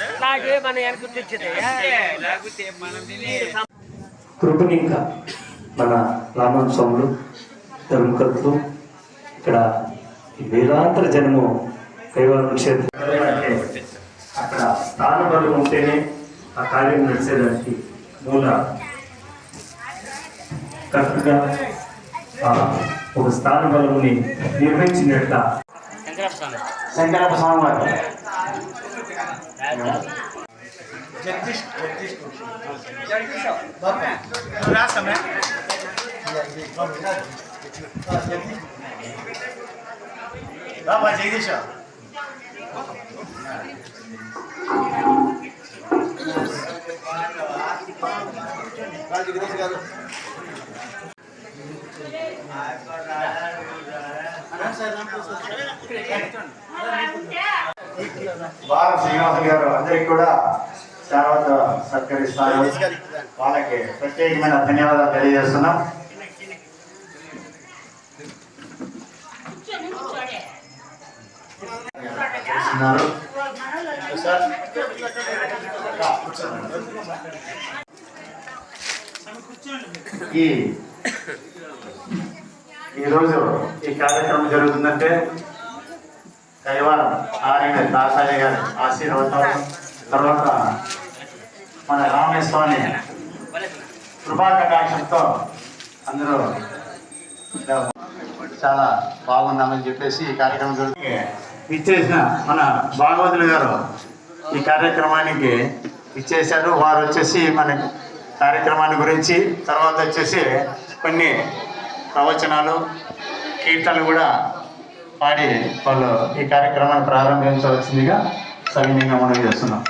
అట్లాగే మన లేకపోతే మనం కృపనింక మన రామస్వాములు ధర్మకర్తలు ఇక్కడ వేలాంతర జనము కైవారం క్షేత్రం అంటే అక్కడ స్థానబలం ఉంటేనే ఆ కార్యం నడిచేదానికి మూల కరెక్ట్గా ఆ ఒక స్థానబలముని నిర్వహించినట్ల శంకరప్ప స్వామి వారు జగదీష్ గారు బాగా శ్రీనివాస గారు అందరికి కూడా తర్వాత సత్కరిస్తారు. వాళ్ళకి ప్రత్యేకమైన ధన్యవాదాలు తెలియజేస్తున్నాం. ఈ ఈరోజు ఈ కార్యక్రమం జరుగుతుందంటే కైవారం నారాయణ దాసాయి గారి ఆశీర్వాదం తర్వాత మన రామేశ్వామి కృపాకటాక్షంతో అందరూ చాలా బాగున్నామని చెప్పేసి ఈ కార్యక్రమం జరుగుతుంది. ఇచ్చేసిన మన భాగవతులు గారు ఈ కార్యక్రమానికి ఇచ్చేశారు. వారు వచ్చేసి మన కార్యక్రమాన్ని గురించి తర్వాత వచ్చేసి కొన్ని ప్రవచనాలు కీర్తనలు కూడా పాడి వాళ్ళు ఈ కార్యక్రమాన్ని ప్రారంభించవలసిందిగా సవినీయంగా మనం చేస్తున్నాం.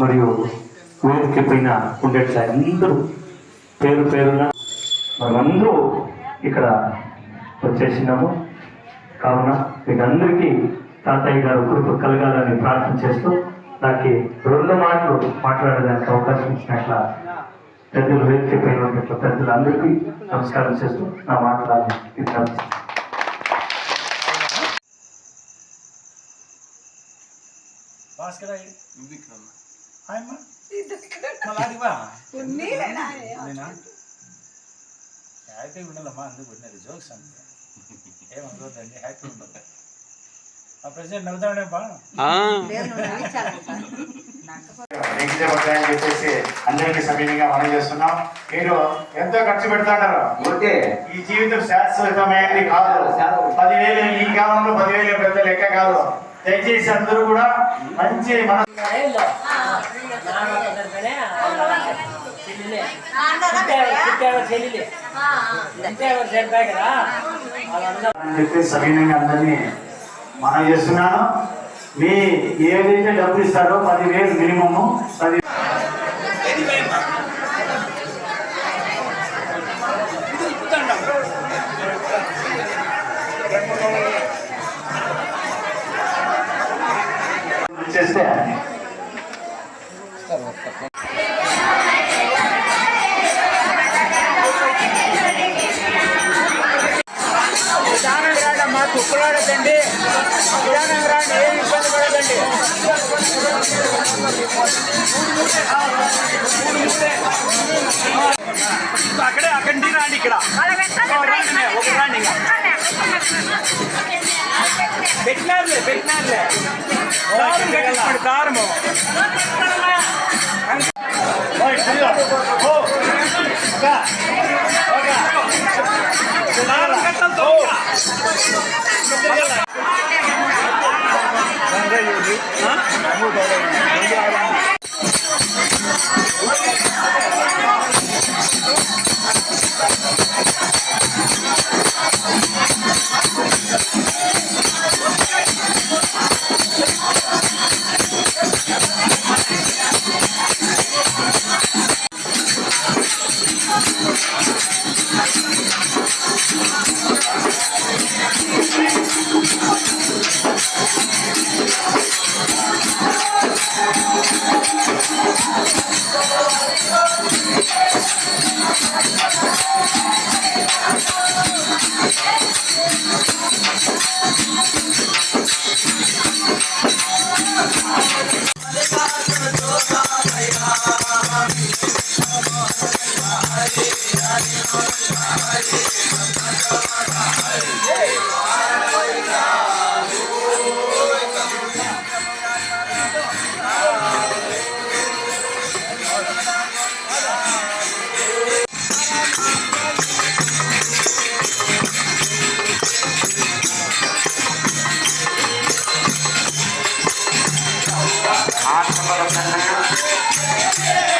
మరియు వేదిక పైన ఉండేట్ల అందరూ పేరు పేరున మనమందరూ ఇక్కడ వచ్చేసినాము. కావున మీకందరికీ తాతయ్య గారు కృప కలగాలని ప్రార్థన చేస్తూ నాకు రెండు మాటలు మాట్లాడడానికి అవకాశం ఇచ్చినట్ల పెద్దలు వేదిక పైన ఉన్నట్ల పెద్దలందరికీ నమస్కారం చేస్తూ నా మాట్లాడాలని విజ్ఞప్తి భాస్కర్ ఉండాలమ్మా అందుకు పెట్టినది జోక్స్ అంతే. ఏమనుకోద్దండి హ్యాపీ ఉండాలి. ఆ ప్రెసిడెంట్ నవ్వుతాడే బా. అని చెప్పేసి అందరికీ సమీపంగా మనం చేస్తున్నాం. మీరు ఎంతో ఖర్చు పెడతాడారు ఈ జీవితం శాశ్వతమైనది కాదు. పదివేలు ఈ కాలంలో పదివేలు పెద్ద లెక్క కాదు. దయచేసి అందరూ కూడా మంచి మన చెప్పి సవినయంగా అందరినీ మనం చేస్తున్నాను. మీ ఏదైతే డబ్బులు ఇస్తారో పదివేలు మినిమము పది పెట్టినారులే పెట్టినారులే దారం కట్టిస్తాడు దారము దారం కట్టాలి Thank you. Yeah.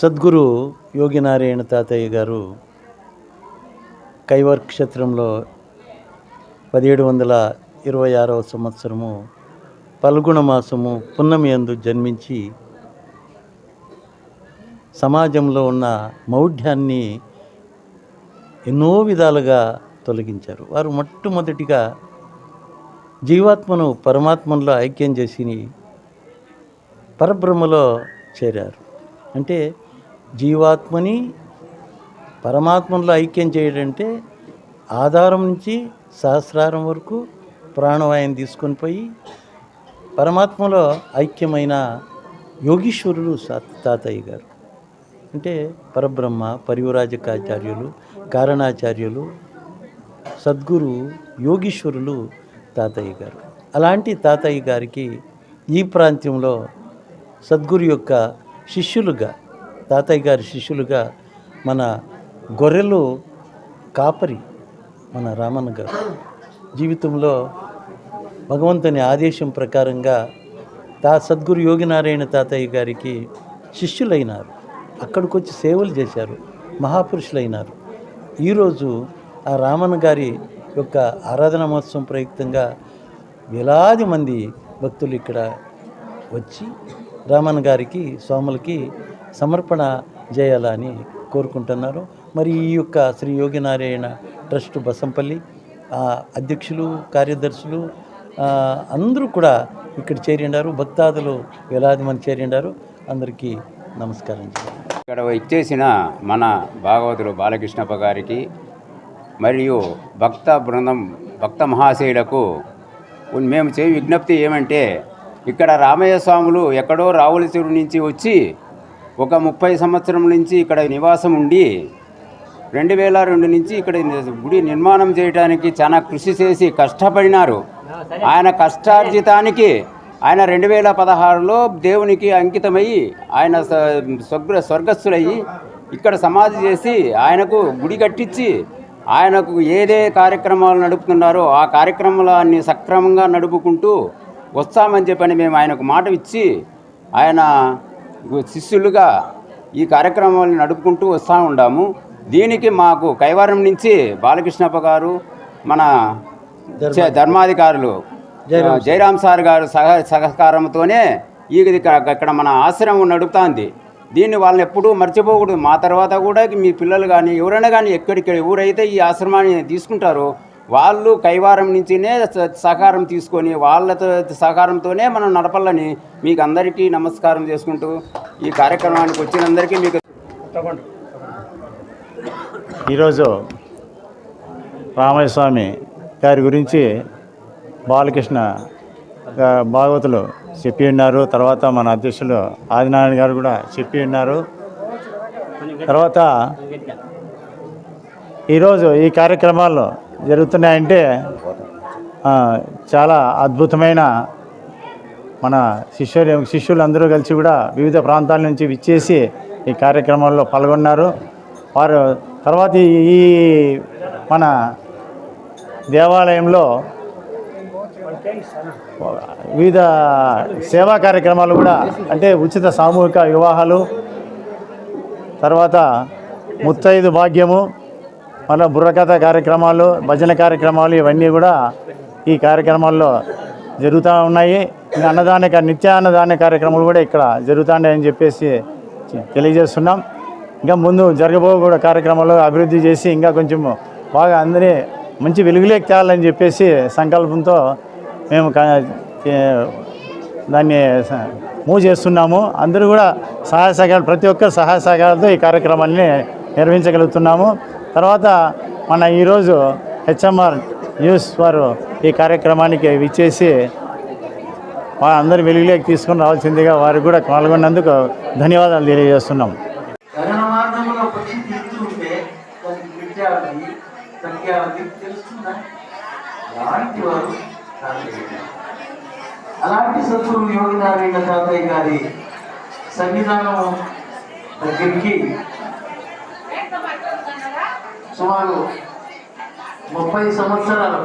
సద్గురు యోగినారాయణ తాతయ్య గారు కైవర్ క్షేత్రంలో పదిహేడు వందల ఇరవై ఆరవ సంవత్సరము పల్గుణ మాసము పున్నమి యందు జన్మించి సమాజంలో ఉన్న మౌఢ్యాన్ని ఎన్నో విధాలుగా తొలగించారు. వారు మొట్టమొదటిగా జీవాత్మను పరమాత్మలో ఐక్యం చేసి పరబ్రహ్మలో చేరారు. అంటే జీవాత్మని పరమాత్మలో ఐక్యం చేయడంటే ఆధారం నుంచి సహస్రారం వరకు ప్రాణవాయుని తీసుకొని పోయి పరమాత్మలో ఐక్యమైన యోగీశ్వరుడు తాతయ్య గారు. అంటే పరబ్రహ్మ పరివరాజకాచార్యులు కారణాచార్యులు సద్గురు యోగీశ్వరులు తాతయ్య గారు. అలాంటి తాతయ్య గారికి ఈ ప్రాంతంలో సద్గురు యొక్క శిష్యులుగా తాతయ్య గారి శిష్యులుగా మన గొర్రెలు కాపరి మన రామన్న గారు. జీవితంలో భగవంతుని ఆదేశం ప్రకారంగా తా సద్గురు యోగినారాయణ తాతయ్య గారికి శిష్యులైనారు. అక్కడికి వచ్చి సేవలు చేశారు. మహాపురుషులైనారు. ఈరోజు ఆ రామన్న గారి యొక్క ఆరాధన మహోత్సవం ప్రయుక్తంగా వేలాది మంది భక్తులు ఇక్కడ వచ్చి రామన్ గారికి స్వాములకి సమర్పణ చేయాలని కోరుకుంటున్నారు. మరి ఈ యొక్క శ్రీ యోగినారాయణ ట్రస్ట్ బసంపల్లి అధ్యక్షులు కార్యదర్శులు అందరూ కూడా ఇక్కడ చేరిండారు. భక్తాదులు వేలాది మంది చేరిండారు. అందరికీ నమస్కారం ఇక్కడ ఇచ్చేసిన మన భాగవతులు బాలకృష్ణప్ప గారికి మరియు భక్త బృందం భక్త మహాశయులకు మేము చేయ విజ్ఞప్తి ఏమంటే ఇక్కడ రామయ్య స్వాములు ఎక్కడో రావులచూరు నుంచి వచ్చి ఒక ముప్పై సంవత్సరం నుంచి ఇక్కడ నివాసం ఉండి రెండు వేల రెండు నుంచి ఇక్కడ గుడి నిర్మాణం చేయడానికి చాలా కృషి చేసి కష్టపడినారు. ఆయన కష్టార్జితానికి ఆయన రెండు వేల పదహారులో దేవునికి అంకితమై ఆయన స్వగ్ర స్వర్గ స్వర్గస్థులయ్యి ఇక్కడ సమాధి చేసి ఆయనకు గుడి కట్టించి ఆయనకు ఏదే కార్యక్రమాలు నడుపుతున్నారో ఆ కార్యక్రమాలన్నీ సక్రమంగా నడుపుకుంటూ వస్తామని చెప్పని మేము ఆయనకు మాట ఇచ్చి ఆయన శిష్యులుగా ఈ కార్యక్రమాలను నడుపుకుంటూ వస్తూ ఉన్నాము దీనికి మాకు కైవారం నుంచి బాలకృష్ణప్ప గారు మన ధర్మాధికారులు జయరాం సార్. గారు సహ సహకారంతోనే ఈ ఇక్కడ మన ఆశ్రమం నడుపుతాంది. దీన్ని వాళ్ళని ఎప్పుడూ మర్చిపోకూడదు. మా తర్వాత కూడా మీ పిల్లలు కానీ ఎవరైనా కానీ ఎక్కడికి ఊరైతే ఈ ఆశ్రమాన్ని తీసుకుంటారో వాళ్ళు కైవారం నుంచినే స- సహకారం తీసుకొని వాళ్ళతో సహకారంతోనే మనం నడపాలని మీకు అందరికీ నమస్కారం చేసుకుంటూ ఈ కార్యక్రమానికి వచ్చినందరికీ మీకు ఈరోజు రామయ్య స్వామి గారి గురించి బాలకృష్ణ భాగవతులు చెప్పి ఉన్నారు. తర్వాత మన అధ్యక్షులు ఆదినారాయణ గారు కూడా చెప్పి ఉన్నారు. తర్వాత ఈరోజు ఈ కార్యక్రమాలు జరుగుతున్నాయంటే చాలా అద్భుతమైన మన శిష్యులు శిష్యులందరూ కలిసి కూడా వివిధ ప్రాంతాల నుంచి విచ్చేసి ఈ కార్యక్రమాల్లో పాల్గొన్నారు. వారు తర్వాత ఈ మన దేవాలయంలో వివిధ సేవా కార్యక్రమాలు కూడా అంటే ఉచిత సామూహిక వివాహాలు తర్వాత ముత్తైదు భాగ్యము మళ్ళీ బుర్రకథ కార్యక్రమాలు భజన కార్యక్రమాలు ఇవన్నీ కూడా ఈ కార్యక్రమాల్లో జరుగుతూ ఉన్నాయి. ఇంకా అన్నదాన నిత్య అన్నదాన కార్యక్రమాలు కూడా ఇక్కడ జరుగుతున్నాయని చెప్పేసి తెలియజేస్తున్నాం. ఇంకా ముందు జరగబో కూడా కార్యక్రమాలు అభివృద్ధి చేసి ఇంకా కొంచెం బాగా అందరినీ మంచి వెలుగులేకి తేవాలని చెప్పేసి సంకల్పంతో మేము కా- దాన్ని మూవ్ చేస్తున్నాము. అందరూ కూడా సహాయ సహకారాలు ప్రతి ఒక్కరు సహాయ సహకారాలతో ఈ కార్యక్రమాన్ని నిర్వహించగలుగుతున్నాము. తర్వాత మన ఈరోజు హెచ్ఎంఆర్ న్యూస్ వారు ఈ కార్యక్రమానికి విచ్చేసి అందరి వెలుగులోకి తీసుకుని రావాల్సిందిగా వారికి కూడా పాల్గొన్నందుకు ధన్యవాదాలు తెలియజేస్తున్నాం. అలాంటి వారు యోగి నారాయణ తాతయ్య గారి సన్నిధానం దగ్గరికి సుమారు ముప్పై సంవత్సరాలు.